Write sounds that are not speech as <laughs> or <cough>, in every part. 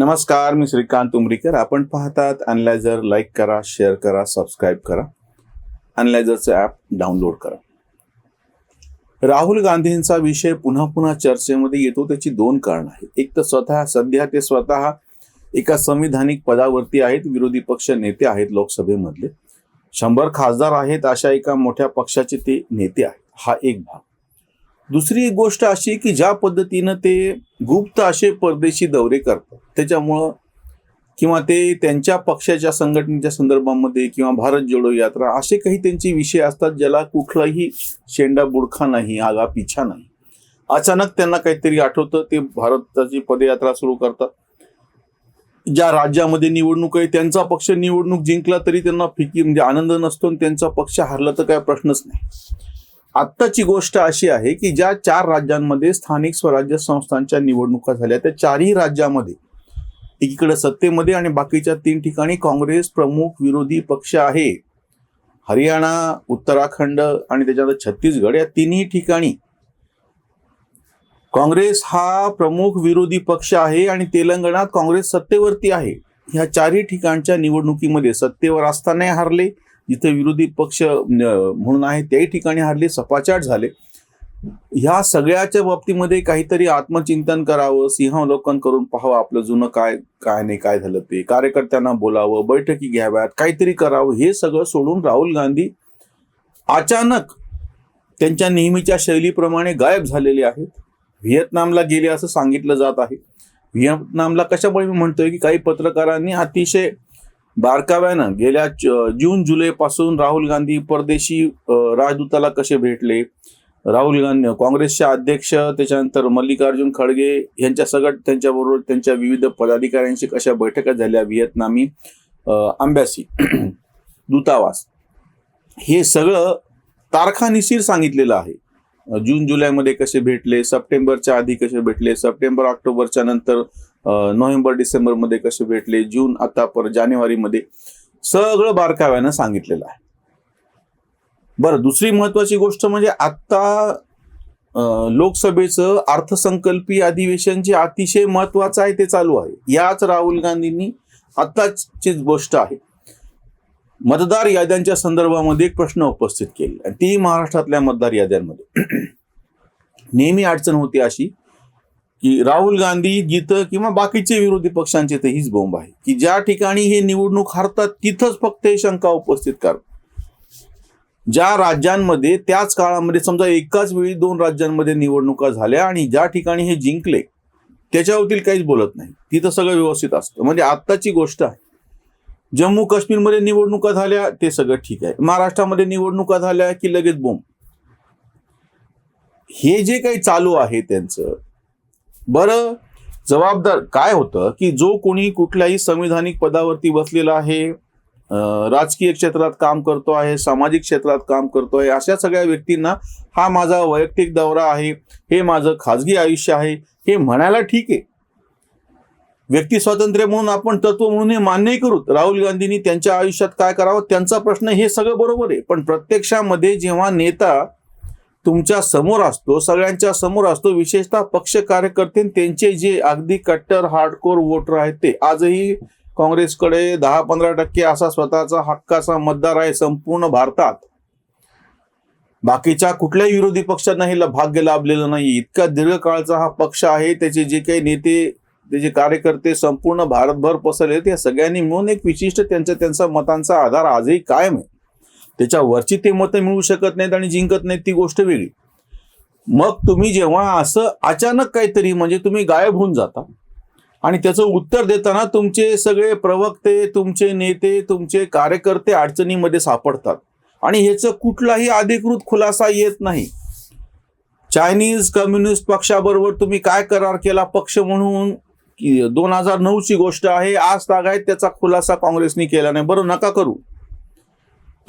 नमस्कार मी श्रीकांत उमरीकर. आपण पाहतात अनलायझर लाईक करा शेअर करा सबस्क्राईब करा. अनलायझरचं ॲप डाउनलोड करा. राहुल गांधींचा विषय पुन्हा पुन्हा चर्चेमध्ये येतो त्याची दोन कारण आहेत. एक तर स्वतः सध्या ते स्वतः एका संविधानिक पदावरती आहेत विरोधी पक्ष नेते आहेत लोकसभेमधले. शंभर खासदार आहेत अशा एका मोठ्या पक्षाचे ते नेते आहेत. हा एक भाग. दुसरी एक गोष्ट अशी की ज्या पद्धतीनं ते गुप्त असे परदेशी दौरे करतात त्याच्यामुळं किंवा ते त्यांच्या पक्षाच्या संघटनेच्या संदर्भामध्ये किंवा भारत जोडो यात्रा असे काही त्यांचे विषय असतात ज्याला कुठलाही शेंडा बुडखा नाही आगा पिछा नाही. अचानक त्यांना काहीतरी आठवतं ते भारताची पदयात्रा सुरू करतात. ज्या राज्यामध्ये निवडणूक आहे त्यांचा पक्ष निवडणूक जिंकला तरी त्यांना फिकी म्हणजे आनंद नसतो आणि त्यांचा पक्ष हरला तर काय प्रश्नच नाही. आत्ताची गोष्ट अशी आहे की ज्या चार राज्यांमध्ये स्थानिक स्वराज्य संस्थांच्या निवडणुका झाल्या त्या चारही राज्यामध्ये एकीकडे सत्तेमध्ये आणि बाकीच्या तीन ठिकाणी काँग्रेस प्रमुख विरोधी पक्ष आहे. हरियाणा उत्तराखंड आणि त्याच्यानंतर छत्तीसगड या तिन्ही ठिकाणी काँग्रेस हा प्रमुख विरोधी पक्ष आहे आणि तेलंगणात काँग्रेस सत्तेवरती आहे. ह्या चारही ठिकाणच्या निवडणुकीमध्ये सत्तेवर असतानाही हारले जिथे विरोधी पक्ष म्हणून आहे त्याही ठिकाणी हरले सपाचाट झाले. ह्या सगळ्याच्या बाबतीमध्ये काहीतरी आत्मचिंतन करावं सिंहावलोकन करून पाहावं आपलं जुनं काय काय नाही काय झालं ते. कार्यकर्त्यांना बोलावं बैठकी घ्याव्यात काहीतरी करावं हे सगळं सोडून राहुल गांधी अचानक त्यांच्या नेहमीच्या शैलीप्रमाणे गायब झालेले आहेत. व्हिएतनामला गेले असं सांगितलं जात आहे. व्हिएतनामला कशामुळे मी म्हणतोय की काही पत्रकारांनी अतिशय बारकाव्यानं गेल्या जून जुलैपासून राहुल गांधी परदेशी राजदूताला कसे भेटले? राहुल गांधी काँग्रेसचे अध्यक्ष त्याच्यानंतर मल्लिकार्जुन खडगे यांच्या सगळ्या त्यांच्याबरोबर त्यांच्या विविध पदाधिकाऱ्यांशी कशा बैठका झाल्या? व्हिएतनामी आंब्यासी <clears throat> दूतावास. हे सगळं तारखानिशीर सांगितलेलं आहे. जून जुलैमध्ये कसे भेटले? सप्टेंबरच्या आधी कसे भेटले? सप्टेंबर ऑक्टोबरच्या नंतर नोव्हेंबर डिसेंबरमध्ये कसे भेटले जून आता पर जानेवारीमध्ये सगळं बारकाव्यानं सांगितलेलं आहे. बरं दुसरी महत्वाची गोष्ट म्हणजे आत्ता लोकसभेचं अर्थसंकल्पीय अधिवेशन जे अतिशय महत्वाचं आहे ते चालू आहे. याच राहुल गांधींनी आत्ताची गोष्ट आहे. मतदार याद्यांच्या संदर्भामध्ये एक प्रश्न उपस्थित केले आणि ती महाराष्ट्रातल्या मतदार याद्यांमध्ये. <clears throat> नेहमी अडचण होती अशी की राहुल गांधी जिथं किंवा बाकीचे विरोधी पक्षांचे तर हीच बोंब आहे. की ज्या ठिकाणी हे निवडणूक हरतात तिथंच फक्त हे शंका उपस्थित करतात ज्या राज्यांमध्ये त्याच काळामध्ये समजा एकाच वेळी दोन राज्यांमध्ये निवडणुका झाल्या आणि ज्या ठिकाणी हे जिंकले त्याच्यावरील काहीच बोलत नाही. तिथं सगळं व्यवस्थित असतं. म्हणजे आत्ताची गोष्ट आहे. जम्मू काश्मीरमध्ये निवडणुका झाल्या ते सगळं ठीक आहे. महाराष्ट्रामध्ये निवडणुका झाल्या की लगेच बोंब. हे जे काही चालू आहे त्यांचं बरं जबाबदार काय होतं की जो कोणी कुठल्याही संविधानिक पदावरती बसलेला आहे राजकीय क्षेत्रात काम करतो आहे सामाजिक क्षेत्रात काम करतो आहे अशा सगळ्या व्यक्तींना हा माझा वैयक्तिक दौरा आहे हे माझं खाजगी आयुष्य आहे हे म्हणायला ठीक आहे. व्यक्ती स्वातंत्र्य म्हणून आपण तत्व म्हणून हे मान्यही करू. राहुल गांधींनी त्यांच्या आयुष्यात काय करावं त्यांचा प्रश्न हे सगळं बरोबर आहे. पण प्रत्यक्षामध्ये जेव्हा नेता तुमच्यासमोर असतो सगळ्यांच्या समोर असतो विशेषतः पक्ष कार्यकर्ते त्यांचे जे अगदी कट्टर हार्डकोर वोटर आहेत ते. आजही काँग्रेसकडे दहा पंधरा टक्के असा स्वतःचा हक्काचा मतदार आहे संपूर्ण भारतात. बाकीच्या कुठल्याही विरोधी पक्षांना हे भाग्य लाभलेलं नाही इतका दीर्घकाळचा हा पक्ष आहे त्याचे जे काही नेते त्याचे कार्यकर्ते संपूर्ण भारतभर पसरले त्या सगळ्यांनी मिळून एक विशिष्ट त्यांच्या त्यांचा मतांचा आधार आजही कायम आहे. त्याच्यावरची ते मतं मिळू शकत नाहीत आणि जिंकत नाहीत ती गोष्ट वेगळी. मग तुम्ही जेव्हा असं अचानक काहीतरी म्हणजे तुम्ही गायब होऊन जाता आणि त्याचं उत्तर देताना तुमचे सगळे प्रवक्ते तुमचे नेते तुमचे कार्यकर्ते अडचणीमध्ये सापडतात. आणि ह्याचं कुठलाही अधिकृत खुलासा येत नाही. चायनीज कम्युनिस्ट पक्षाबरोबर तुम्ही काय करार केला पक्ष म्हणून? दोन हजार नऊची गोष्ट आहे आज तागायत त्याचा खुलासा काँग्रेसने केला नाही. बरं नका करू.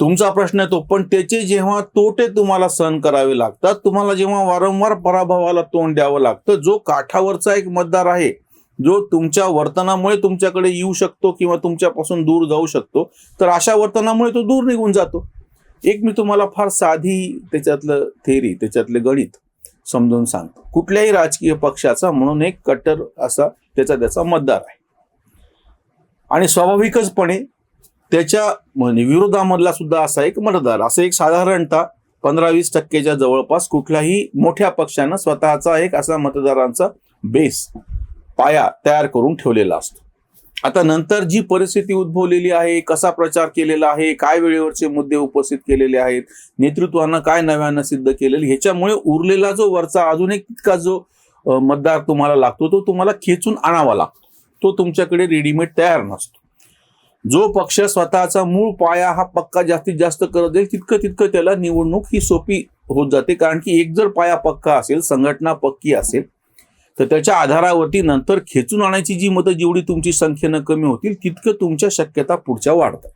तुमचा प्रश्न येतो पण त्याचे जेव्हा तोटे तुम्हाला सहन करावे लागतात तुम्हाला जेव्हा वारंवार पराभवाला तोंड द्यावं लागतं जो काठावरचा एक मतदार आहे जो तुमच्या वर्तनामुळे तुमच्याकडे येऊ शकतो किंवा तुमच्यापासून दूर जाऊ शकतो तर अशा वर्तनामुळे तो दूर निघून जातो. एक मी तुम्हाला फार साधी त्याच्यातलं थेरी त्याच्यातले गणित समजून सांगतो. कुठल्याही राजकीय पक्षाचा म्हणून एक कट्टर असा त्याचा त्याचा मतदार आहे. आणि स्वाभाविकचपणे त्याच्या म्हणजे विरोधामधला सुद्धा असा एक मतदार असं एक साधारणतः पंधरा वीस टक्केच्या जवळपास कुठल्याही मोठ्या पक्षानं स्वतःचा एक असा मतदारांचा बेस पाया तयार करून ठेवलेला असतो. आता नंतर जी परिस्थिती उद्भवलेली आहे कसा प्रचार केलेला आहे काय वेळेवरचे मुद्दे उपस्थित केलेले आहेत नेतृत्वानं काय नव्यानं सिद्ध केलेलं ह्याच्यामुळे उरलेला जो वरचा अजून एक तितका जो मतदार तुम्हाला लागतो तो तुम्हाला खेचून आणावा लागतो. तो तुमच्याकडे रेडीमेड तयार नसतो. जो पक्ष स्वतःचा मूळ पाया हा पक्का जास्तीत जास्त करत जाईल तितकं तितकं त्याला निवडणूक ही सोपी होत जाते. कारण की एक जर पाया पक्का असेल संघटना पक्की असेल तर त्याच्या आधारावरती नंतर खेचून आणायची जी मतं जेवढी तुमची संख्येनं कमी होतील तितकं तुमच्या शक्यता पुढच्या वाढतात.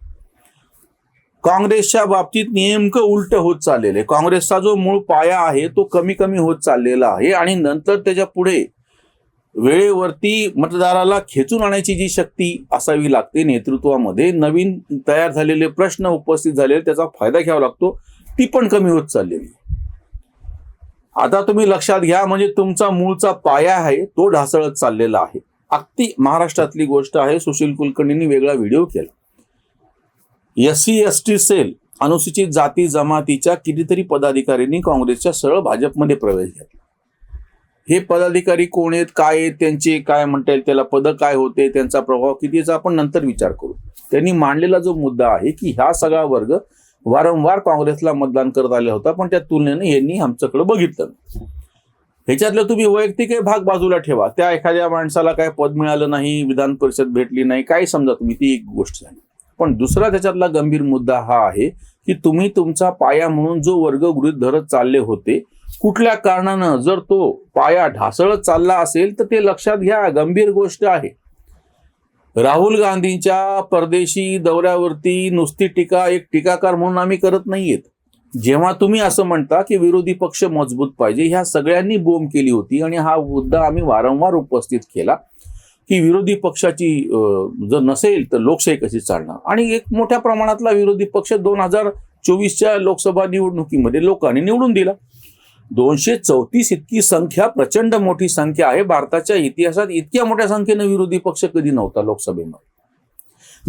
काँग्रेसच्या बाबतीत नेमकं उलट होत चाललेलं आहे. काँग्रेसचा जो मूळ पाया आहे तो कमी कमी होत चाललेला आहे आणि नंतर त्याच्या पुढे वेळेवरती मतदाराला खेचून आणायची जी शक्ती असावी लागते नेतृत्वामध्ये नवीन तयार झालेले प्रश्न उपस्थित झालेले त्याचा फायदा घ्यावा लागतो ती पण कमी होत चाललेली आता तुम्ही लक्षात घ्या म्हणजे तुमचा मूळचा पाया आहे तो ढासळत चाललेला आहे. अगदी महाराष्ट्रातली गोष्ट आहे सुशील कुलकर्णींनी वेगळा व्हिडिओ केला. S C S T cell अनुसूचित जाती जमातीच्या कितीतरी पदाधिकाऱ्यांनी काँग्रेसच्या सरळ भाजपमध्ये प्रवेश घेतला. हे पदाधिकारी कोण आहेत काय आहेत त्यांचे काय म्हणता येईल त्याला पद काय होते त्यांचा प्रभाव किती याचा आपण नंतर विचार करू. त्यांनी मांडलेला जो मुद्दा आहे की हा सगळा वर्ग वारंवार काँग्रेसला मतदान करत आला होता पण त्या तुलनेने यांनी आमच्याकडे बघितलं ह्याच्यातलं तुम्ही वैयक्तिक भाग बाजूला ठेवा. त्या एखाद्या माणसाला काय पद मिळालं नाही विधान परिषद भेटली नाही काय समजा तुम्ही ती एक गोष्ट झाली. पण दुसरा त्याच्यातला गंभीर मुद्दा हा आहे की तुम्ही तुमचा पाया म्हणून जो वर्ग गृहीत धरत चालले होते कुठल्या कारणानं जर तो पाया ढासळत चालला असेल तर ते लक्षात घ्या गंभीर गोष्ट आहे. राहुल गांधींच्या परदेशी दौऱ्यावरती नुसती टीका एक टीकाकार म्हणून आम्ही करत नाहीयेत. जेव्हा तुम्ही असं म्हणता की विरोधी पक्ष मजबूत पाहिजे ह्या सगळ्यांनी बोंब केली होती आणि हा मुद्दा आम्ही वारंवार उपस्थित केला की विरोधी पक्षाची अं, जर नसेल तर लोकशाही कशी चालणार? आणि एक मोठ्या प्रमाणातला विरोधी पक्ष दोन हजार चोवीसच्या लोकसभा निवडणुकीमध्ये लोकांनी निवडून दिला. दोनशे चौतीस इतकी संख्या प्रचंड मोठी संख्या आहे. भारताच्या इतिहासात इतक्या मोठ्या संख्येनं विरोधी पक्ष कधी नव्हता लोकसभेमध्ये.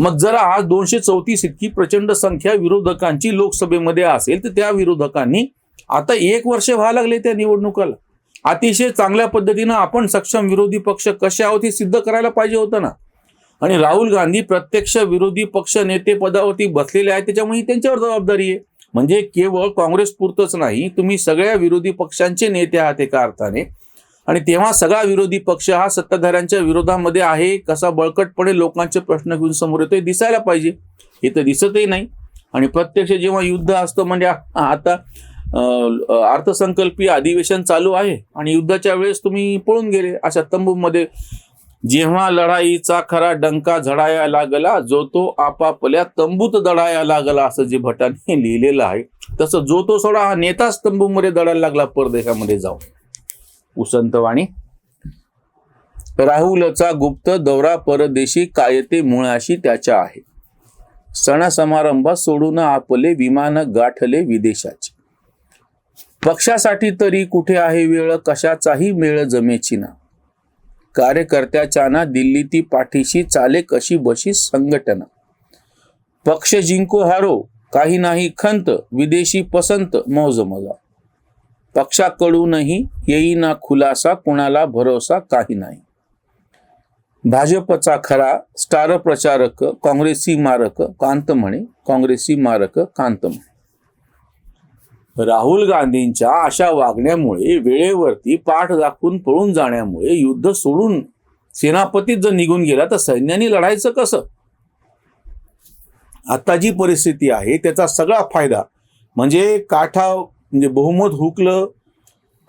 मग जर आज दोनशे चौतीस इतकी प्रचंड संख्या विरोधकांची लोकसभेमध्ये असेल तर त्या विरोधकांनी आता एक वर्ष व्हायला लागले त्या निवडणुकाला. अतिशय चांगल्या पद्धतीनं आपण सक्षम विरोधी पक्ष कसे आहोत हे सिद्ध करायला पाहिजे होतं ना. आणि राहुल गांधी प्रत्यक्ष विरोधी पक्ष नेते पदावरती बसलेले आहेत त्याच्यामुळे त्यांच्यावर जबाबदारी आहे. म्हणजे केवळ काँग्रेस पुरतच नाही तुम्ही सगळ्या विरोधी पक्षांचे नेते आहात एका अर्थाने. आणि तेव्हा सगळा विरोधी पक्ष हा सत्ताधाऱ्यांच्या विरोधामध्ये आहे कसा बळकटपणे लोकांचे प्रश्न घेऊन समोर येतोय दिसायला पाहिजे. हे तर दिसतही नाही. आणि प्रत्यक्ष जेव्हा युद्ध असतं म्हणजे आता अर्थसंकल्पीय अधिवेशन चालू आहे आणि युद्धाच्या वेळेस तुम्ही पळून गेले अशा तंबूमध्ये. जेव्हा लढाईचा खरा डंका झडाया लागला जो तो आपापल्या तंबूत दडाया लागला असं जे भटांनी <laughs> लिहिलेलं आहे तसं जो तो सोडा हा नेताच तंबूमध्ये दडायला लागला परदेशामध्ये जाऊन. उसंतवाणी. राहुलचा गुप्त दौरा परदेशी कायते मुळाशी त्याच्या आहे. सण समारंभात सोडून आपले विमान गाठले विदेशाचे. पक्षासाठी तरी कुठे आहे वेळ कशाचाही मेळ जमेची ना. कार्यकर्त्याच्या ना दिल्ली ती पाठीशी चाले कशी बशी संघटना. पक्ष जिंको हारो काही नाही खंत विदेशी पसंत मौज मजा. पक्षाकडूनही येईना खुलासा कुणाला भरोसा काही नाही. भाजपचा खरा स्टार प्रचारक काँग्रेसी मारक कांत म्हणे काँग्रेसी मारक कांत म्हणे. राहुल गांधींच्या अशा वागण्यामुळे वेळेवरती पाठ दाखवून पळून जाण्यामुळे युद्ध सोडून सेनापतीत जर निघून गेला तर सैन्याने लढायचं कसं? आता जी परिस्थिती आहे त्याचा सगळा फायदा म्हणजे काठा म्हणजे बहुमत हुकलं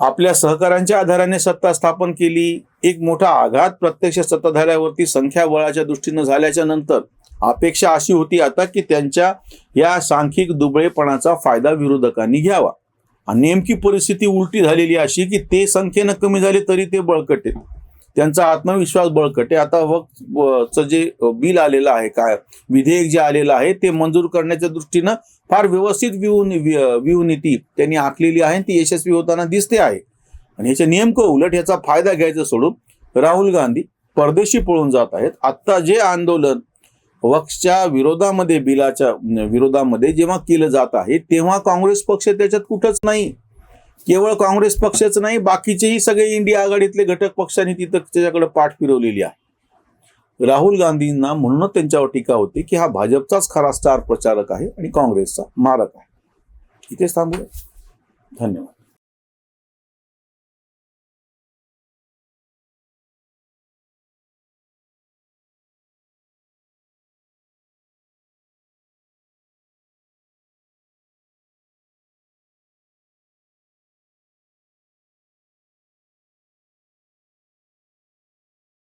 आपल्या सहकाऱ्यांच्या आधाराने सत्ता स्थापन केली एक मोठा आघात प्रत्यक्ष सत्ताधाऱ्यावरती संख्याबळाच्या दृष्टीनं झाल्याच्यानंतर अपेक्षा अशी होती आता की त्यांच्या या सांख्यिक दुबळेपणाचा फायदा विरोधकांनी घ्यावा. आणि नेमकी परिस्थिती उलटी झालेली अशी की ते संख्येनं कमी झाले तरी ते बळकटे. त्यांचा आत्मविश्वास बळकटे. आता वक्तचं जे बिल आलेलं आहे काय विधेयक जे आलेलं आहे ते मंजूर करण्याच्या दृष्टीनं फार व्यवस्थित व्यू व्यूह त्यांनी आखलेली आहे ती यशस्वी होताना दिसते आहे. आणि याच्या नेमकं उलट याचा फायदा घ्यायचा सोडून राहुल गांधी परदेशी पळून जात आहेत. आत्ता जे आंदोलन वक्षच्या विरोधामध्ये बिलाच्या विरोधामध्ये जेव्हा केलं जात आहे तेव्हा काँग्रेस पक्ष त्याच्यात कुठंच नाही. केवळ काँग्रेस पक्षच नाही बाकीचेही सगळे इंडिया आघाडीतले घटक पक्षांनी तिथं त्याच्याकडे पाठ फिरवलेली आहे. राहुल गांधींना म्हणूनच त्यांच्यावर टीका होती की हा भाजपचाच खरा स्टार प्रचारक आहे आणि काँग्रेसचा मारक आहे. इथेच थांबूया. धन्यवाद.